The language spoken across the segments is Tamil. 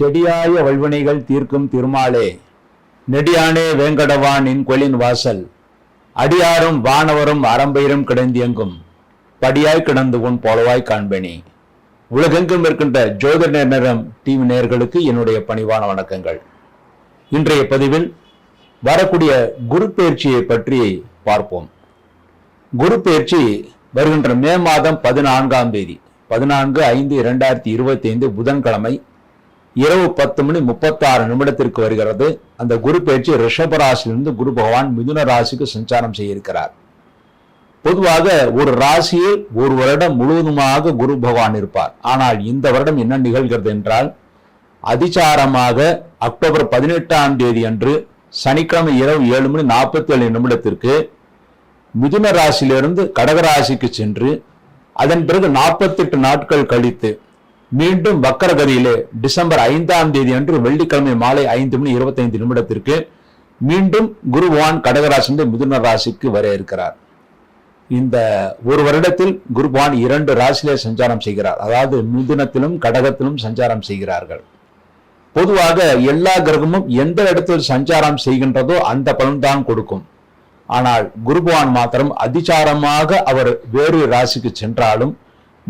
செடியாய வல்வினைகள் தீர்க்கும் திருமாலே. நெடியானே வேங்கடவானின் கொலின் வாசல். அடியாரும் வானவரும் அறம்பயிரும் கிடந்தியங்கும். படியாய் கிடந்து உன் போலவாய் காண்பேனே. உலகெங்கும் இருக்கின்ற ஜோதிட நேரம் டிவி நேர்களுக்கு என்னுடைய பணிவான வணக்கங்கள். இன்றைய பதிவில் வரக்கூடிய குரு பயிற்சியை பற்றி பார்ப்போம். குரு பயிற்சி வருகின்ற மே மாதம் பதினான்காம் தேதி பதினான்கு ஐந்து இரண்டாயிரத்தி இருபத்தி ஐந்து புதன்கிழமை இரவு பத்து மணி முப்பத்தாறு நிமிடத்திற்கு வருகிறது. அந்த குரு பயிற்சி ரிஷப ராசியிலிருந்து குரு பகவான் மிதுன ராசிக்கு சஞ்சாரம் செய்திருக்கிறார். பொதுவாக ஒரு ராசியில் ஒரு வருடம் முழுவதுமாக குரு பகவான் இருப்பார். ஆனால் இந்த வருடம் என்ன நிகழ்கிறது என்றால் அதிசாரமாக அக்டோபர் பதினெட்டாம் தேதி அன்று சனிக்கிழமை இரவு ஏழு மணி நாற்பத்தி ஏழு நிமிடத்திற்கு மிதுன ராசியிலிருந்து கடக ராசிக்கு சென்று அதன் பிறகு நாற்பத்தெட்டு நாட்கள் கழித்து மீண்டும் வக்கரகதியிலே டிசம்பர் ஐந்தாம் தேதி அன்று வெள்ளிக்கிழமை மாலை ஐந்து மணி இருபத்தைந்து நிமிடத்திற்கு மீண்டும் குருவான் பகவான் மிதுன ராசிக்கு வர இருக்கிறார். இந்த ஒரு வருடத்தில் குருவான் இரண்டு ராசியிலே சஞ்சாரம் செய்கிறார். அதாவது மிதுனத்திலும் கடகத்திலும் சஞ்சாரம் செய்கிறார்கள். பொதுவாக எல்லா கிரகமும் எந்த இடத்தில் சஞ்சாரம் செய்கின்றதோ அந்த பலன்தான் கொடுக்கும். ஆனால் குருபவான் மாத்திரம் அதிசாரமாக அவர் வேறு ராசிக்கு சென்றாலும்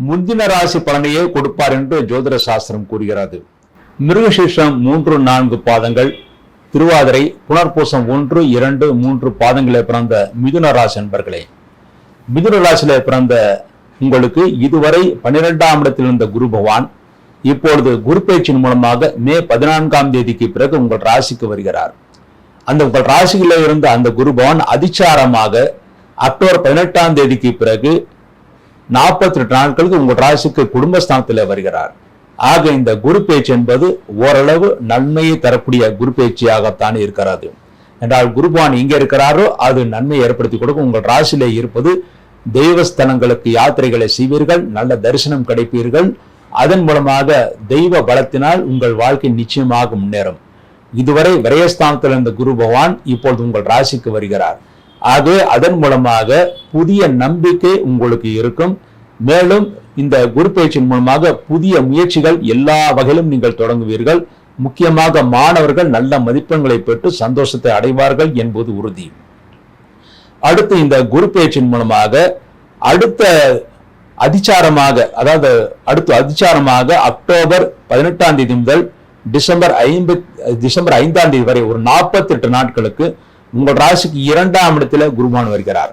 முந்தின ராசி பலனையே கொடுப்பார் என்று ஜோதிட சாஸ்திரம் கூறுகிறது. மிருகசீஷம் மூன்று நான்கு பாதங்கள் திருவாதிரை புனர்பூசம் ஒன்று இரண்டு மூன்று பாதங்களே பிறந்த மிதுன ராசி என்பர்களே மிதுன ராசியில பிறந்த உங்களுக்கு இதுவரை பன்னிரெண்டாம் இடத்தில் இருந்த குரு பகவான் இப்பொழுது குரு பயிற்சியின் மூலமாக மே பதினான்காம் தேதிக்கு பிறகு உங்கள் ராசிக்கு வருகிறார். அந்த உங்கள் ராசியில இருந்த அந்த குரு பகவான் அதிச்சாரமாக அக்டோபர் பதினெட்டாம் தேதிக்கு பிறகு நாற்பத்தி எட்டு நாட்களுக்கு உங்கள் ராசிக்கு குடும்பஸ்தானத்தில் வருகிறார். ஆக இந்த குரு பேச்சு என்பது ஓரளவு நன்மையை தரக்கூடிய குரு பேச்சியாகத்தான் இருக்கிறது. என்றால் குருபான் எங்க இருக்கிறாரோ அது நன்மையை ஏற்படுத்தி கொடுக்கும். உங்கள் ராசியிலே இருப்பது தெய்வஸ்தலங்களுக்கு யாத்திரைகளை செய்வீர்கள் நல்ல தரிசனம் கிடைப்பீர்கள். அதன் மூலமாக தெய்வ பலத்தினால் உங்கள் வாழ்க்கை நிச்சயமாக முன்னேறும். இதுவரை விரயஸ்தானத்தில் இருந்த குரு பகவான் இப்பொழுது உங்கள் ராசிக்கு வருகிறார். ஆகவே அதன் மூலமாக புதிய நம்பிக்கை உங்களுக்கு இருக்கும். மேலும் இந்த குரு பயிற்சியின் மூலமாக புதிய முயற்சிகள் எல்லா வகையிலும் நீங்கள் தொடங்குவீர்கள். முக்கியமாக மாணவர்கள் நல்ல மதிப்பெண்களை பெற்று சந்தோஷத்தை அடைவார்கள் என்பது உறுதி. அடுத்து இந்த குரு பயிற்சியின் மூலமாக அடுத்த அதிச்சாரமாக அதாவது அடுத்து அதிச்சாரமாக அக்டோபர் பதினெட்டாம் தேதி முதல் டிசம்பர் ஐம்பத் டிசம்பர் ஐந்தாம் தேதி வரை ஒரு நாற்பத்தி எட்டு நாட்களுக்கு உங்கள் ராசிக்கு இரண்டாம் இடத்துல குருபான் வருகிறார்.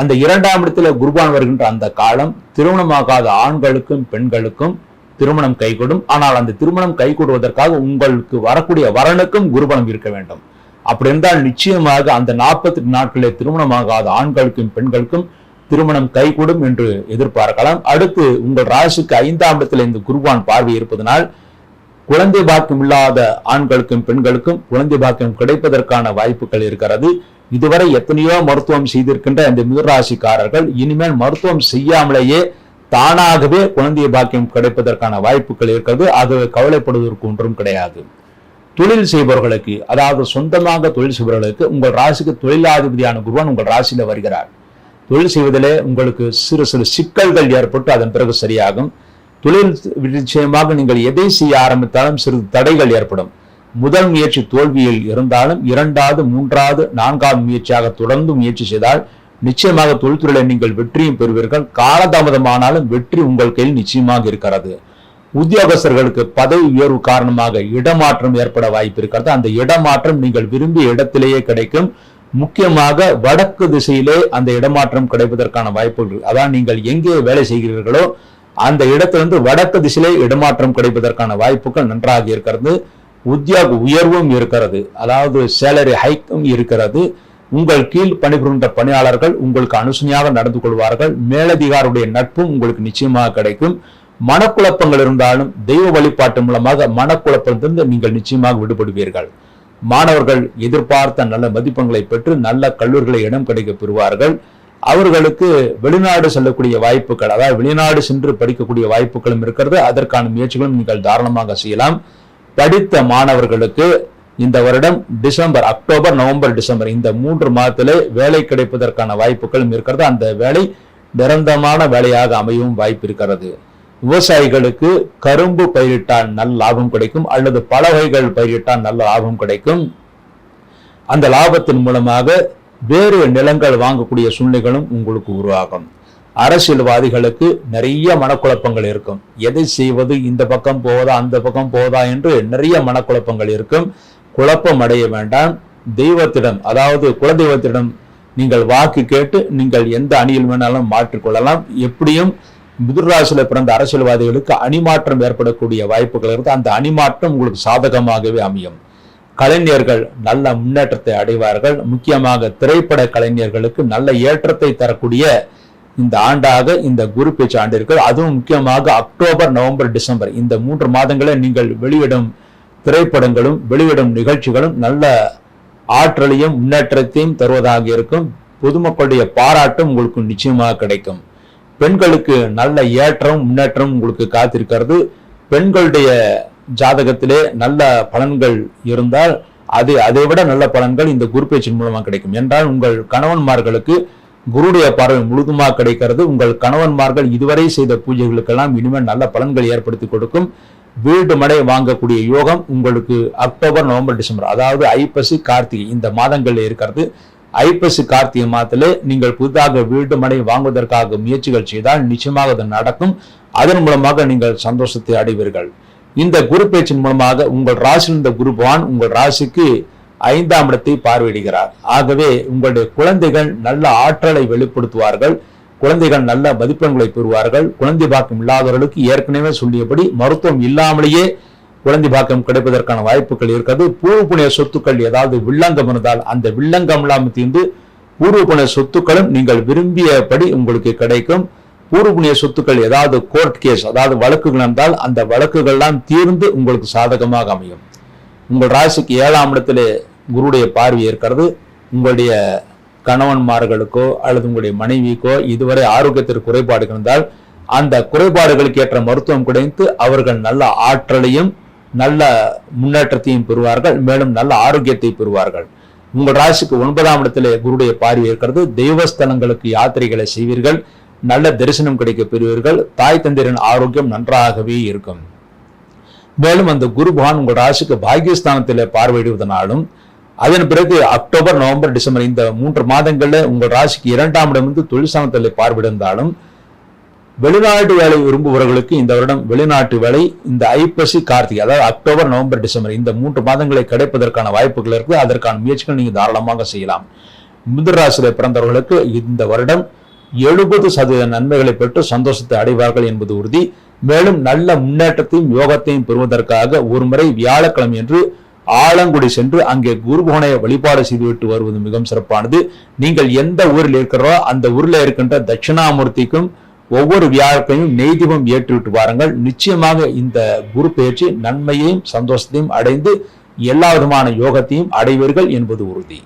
அந்த இரண்டாம் இடத்துல குருபான் வருகின்ற அந்த காலம் திருமணமாகாத ஆண்களுக்கும் பெண்களுக்கும் திருமணம் கைகூடும். ஆனால் அந்த திருமணம் கைகூடுவதற்காக உங்களுக்கு வரக்கூடிய வரனுக்கும் குருபலம் இருக்க வேண்டும். அப்படி இருந்தால் நிச்சயமாக அந்த நாற்பத்தி நாட்களில் திருமணமாகாத ஆண்களுக்கும் பெண்களுக்கும் திருமணம் கைகூடும் என்று எதிர்பார்க்கலாம். அடுத்து உங்கள் ராசிக்கு ஐந்தாம் இடத்தில் இந்த குருபான் பார்வை இருப்பதனால் குழந்தை பாக்கியம் இல்லாத ஆண்களுக்கும் பெண்களுக்கும் குழந்தை பாக்கியம் கிடைப்பதற்கான வாய்ப்புகள் இருக்கிறது. இதுவரை எத்தனையோ மருத்துவம் செய்திருக்கின்ற இந்த மிதராசிக்காரர்கள் இனிமேல் மருத்துவம் செய்யாமலேயே தானாகவே குழந்தை பாக்கியம் கிடைப்பதற்கான வாய்ப்புகள் இருக்கிறது. ஆகவே கவலைப்படுவதற்கு ஒன்றும் கிடையாது. தொழில் செய்பவர்களுக்கு அதாவது சொந்தமாக தொழில் செய்பவர்களுக்கு உங்கள் ராசிக்கு தொழிலாதிபதியான குருவான் உங்கள் ராசியில வருகிறார். தொழில் செய்வதிலே உங்களுக்கு சிறு சிறு சிக்கல்கள் ஏற்பட்டு அதன் பிறகு சரியாகும். தொழில் நிச்சயமாக நீங்கள் எதை செய்ய ஆரம்பித்தாலும் சிறிது தடைகள் ஏற்படும். முதல் முயற்சி தோல்வியில் இருந்தாலும் இரண்டாவது மூன்றாவது நான்காவது முயற்சியாக தொடர்ந்து முயற்சி செய்தால் நிச்சயமாக தொழில்துறையில் நீங்கள் வெற்றியும் பெறுவீர்கள். காலதாமதமானாலும் வெற்றி உங்கள் கையில் நிச்சயமாக இருக்கிறது. உத்தியோகஸ்தர்களுக்கு பதவி உயர்வு காரணமாக இடமாற்றம் ஏற்பட வாய்ப்பு இருக்கிறது. அந்த இடமாற்றம் நீங்கள் விரும்பிய இடத்திலேயே கிடைக்கும். முக்கியமாக வடக்கு திசையிலே அந்த இடமாற்றம் கிடைப்பதற்கான வாய்ப்புகள். அதான் நீங்கள் எங்கே வேலை செய்கிறீர்களோ அந்த இடத்திலிருந்து வடக்கு திசையிலே இடமாற்றம் கிடைப்பதற்கான வாய்ப்புகள் நன்றாக இருக்கிறது. உத்தியோக உயர்வும் இருக்கிறது. அதாவது சேலரி ஹைக்கும் இருக்கிறது. உங்கள் கீழ் பணிபுரிகின்ற பணியாளர்கள் உங்களுக்கு அனுசனையாக நடந்து கொள்வார்கள். மேலதிகாருடைய நட்பும் உங்களுக்கு நிச்சயமாக கிடைக்கும். மனக்குழப்பங்கள் இருந்தாலும் தெய்வ வழிபாட்டு மூலமாக மனக்குழப்பத்திலிருந்து நீங்கள் நிச்சயமாக விடுபடுவீர்கள். மாணவர்கள் எதிர்பார்த்த நல்ல மதிப்பெண்களை பெற்று நல்ல கல்லூரிகளை இடம் கிடைக்க பெறுவார்கள். அவர்களுக்கு வெளிநாடு செல்லக்கூடிய வாய்ப்புகள் அதாவது வெளிநாடு சென்று படிக்கக்கூடிய வாய்ப்புகளும் இருக்கிறது. அதற்கான முயற்சிகளும் நீங்கள் தாராளமாக செய்யலாம். படித்த மாணவர்களுக்கு இந்த வருடம் டிசம்பர் அக்டோபர் நவம்பர் டிசம்பர் இந்த மூன்று மாதத்திலே வேலை கிடைப்பதற்கான வாய்ப்புகளும் இருக்கிறது. அந்த வேலை நிரந்தரமான வேலையாக அமையவும் வாய்ப்பு இருக்கிறது. விவசாயிகளுக்கு கரும்பு பயிரிட்டால் நல்ல லாபம் கிடைக்கும் அல்லது பல வகைகள் பயிரிட்டால் நல்ல லாபம் கிடைக்கும். அந்த லாபத்தின் மூலமாக வேறு நிலங்கள் வாங்கக்கூடிய சூழ்நிலைகளும் உங்களுக்கு உருவாகும். அரசியல்வாதிகளுக்கு நிறைய மனக்குழப்பங்கள் இருக்கும். எதை செய்வது இந்த பக்கம் போவதா அந்த பக்கம் போவதா என்று நிறைய மனக்குழப்பங்கள் இருக்கும். குழப்பம் அடைய வேண்டாம். தெய்வத்திடம் அதாவது குலதெய்வத்திடம் நீங்கள் வாக்கு கேட்டு நீங்கள் எந்த அணியில் வேணாலும் மாற்றிக்கொள்ளலாம் எப்படியும் முதிர்ராசியில பிறந்த அரசியல்வாதிகளுக்கு அணிமாற்றம் ஏற்படக்கூடிய வாய்ப்புகள் இருந்து அந்த அணிமாற்றம் உங்களுக்கு சாதகமாகவே அமையும். கலைஞர்கள் நல்ல முன்னேற்றத்தை அடைவார்கள். முக்கியமாக திரைப்பட கலைஞர்களுக்கு நல்ல ஏற்றத்தை தரக்கூடிய இந்த ஆண்டாக இந்த குரு பேச்சு ஆண்டு அதுவும் முக்கியமாக அக்டோபர் நவம்பர் டிசம்பர் இந்த மூன்று மாதங்களில் நீங்கள் வெளியிடும் திரைப்படங்களும் வெளியிடும் நிகழ்ச்சிகளும் நல்ல ஆற்றலையும் முன்னேற்றத்தையும் தருவதாக இருக்கும். பொதுமக்களுடைய பாராட்டும் உங்களுக்கு நிச்சயமாக கிடைக்கும். பெண்களுக்கு நல்ல ஏற்றம் முன்னேற்றம் உங்களுக்கு காத்திருக்கிறது. பெண்களுடைய ஜாதகத்திலே நல்ல பலன்கள் இருந்தால் அது அதை விட நல்ல பலன்கள் இந்த குரு பேச்சின் மூலமாக கிடைக்கும். என்றால் உங்கள் கணவன்மார்களுக்கு குருடைய பார்வை முழுதுமாக கிடைக்கிறது. உங்கள் கணவன்மார்கள் இதுவரை செய்த பூஜைகளுக்கெல்லாம் இனிமேல் நல்ல பலன்கள் ஏற்படுத்தி கொடுக்கும். வீடு மனை வாங்கக்கூடிய யோகம் உங்களுக்கு அக்டோபர் நவம்பர் டிசம்பர் அதாவது ஐப்பசி கார்த்திகை இந்த மாதங்களில் இருக்கிறது. ஐப்பசி கார்த்திகை மாதத்திலே நீங்கள் புதிதாக வீடு மனை வாங்குவதற்காக முயற்சிகள் செய்தால் நிச்சயமாக அது நடக்கும். அதன் மூலமாக நீங்கள் சந்தோஷத்தை அடைவீர்கள். இந்த குரு பேச்சின் மூலமாக உங்கள் ராசியில் இந்த குரு பகவான் உங்கள் ராசிக்கு ஐந்தாம் இடத்தை பார்வையிடுகிறார். ஆகவே உங்களுடைய குழந்தைகள் நல்ல ஆற்றலை வெளிப்படுத்துவார்கள். குழந்தைகள் நல்ல மதிப்பெண்களை பெறுவார்கள். குழந்தை பாக்கம் இல்லாதவர்களுக்கு ஏற்கனவே சொல்லியபடி மருத்துவம் இல்லாமலேயே குழந்தை பாக்கம் கிடைப்பதற்கான வாய்ப்புகள் இருக்கிறது. பூர்வ புண்ணிய சொத்துக்கள் ஏதாவது வில்லங்கம் இருந்தால் அந்த வில்லங்கம் இல்லாமல் தீர்ந்து பூர்வ புண்ணிய சொத்துக்களும் நீங்கள் விரும்பியபடி உங்களுக்கு கிடைக்கும். பூர்வ சொத்துக்கள் ஏதாவது கோர்ட் கேஸ் அதாவது வழக்குகள் இருந்தால் அந்த வழக்குகள்லாம் தீர்ந்து உங்களுக்கு சாதகமாக அமையும். உங்கள் ராசிக்கு ஏழாம் இடத்திலே குருடைய பார்வை இருக்கிறது உங்களுடைய கணவன்மார்களுக்கோ அல்லது உங்களுடைய மனைவிக்கோ இதுவரை ஆரோக்கியத்திற்கு குறைபாடு இருந்தால் அந்த குறைபாடுகளுக்கு ஏற்ற மருத்துவம் கிடைத்து அவர்கள் நல்ல ஆற்றலையும் நல்ல முன்னேற்றத்தையும் பெறுவார்கள். மேலும் நல்ல ஆரோக்கியத்தை பெறுவார்கள். உங்கள் ராசிக்கு ஒன்பதாம் இடத்திலே குருடைய பார்வை இருக்கிறது தெய்வஸ்தலங்களுக்கு யாத்திரைகளை செய்வீர்கள். நல்ல தரிசனம் கிடைக்கப் பெறுவீர்கள். தாய் தந்திரன் ஆரோக்கியம் நன்றாகவே இருக்கும். மேலும் அந்த குரு பகவான் உங்கள் ராசிக்கு பாகியஸ்தானத்தில் பார்வையிடுவதனாலும் அதன் பிறகு அக்டோபர் நவம்பர் டிசம்பர் இந்த மூன்று மாதங்களில் உங்கள் ராசிக்கு இரண்டாம் இடம் வந்து தொழில் பார்வையிடுந்தாலும் வெளிநாட்டு வேலை விரும்புபவர்களுக்கு இந்த வருடம் வெளிநாட்டு வேலை இந்த ஐப்பசி கார்த்திகை அதாவது அக்டோபர் நவம்பர் டிசம்பர் இந்த மூன்று மாதங்களை கிடைப்பதற்கான வாய்ப்புகள் இருக்கு அதற்கான முயற்சிகள் நீங்கள் தாராளமாக செய்யலாம். மிதுராசியில் பிறந்தவர்களுக்கு இந்த வருடம் எழுபது சதவீத நன்மைகளை பெற்று சந்தோஷத்தை அடைவார்கள் என்பது உறுதி. மேலும் நல்ல முன்னேற்றத்தையும் யோகத்தையும் பெறுவதற்காக ஒரு முறை வியாழக்கிழமை என்று ஆலங்குடி சென்று அங்கே குருபுவனையை வழிபாடு செய்துவிட்டு வருவது மிகவும் சிறப்பானது. நீங்கள் எந்த ஊரில் இருக்கிறோ அந்த ஊரில் இருக்கின்ற தட்சிணாமூர்த்திக்கும் ஒவ்வொரு வியாழக்கையும் நெய்தீபம் ஏற்றிவிட்டு வாருங்கள். நிச்சயமாக இந்த குரு பயிற்சி நன்மையையும் சந்தோஷத்தையும் அடைந்து எல்லா விதமான யோகத்தையும் அடைவீர்கள் என்பது உறுதி.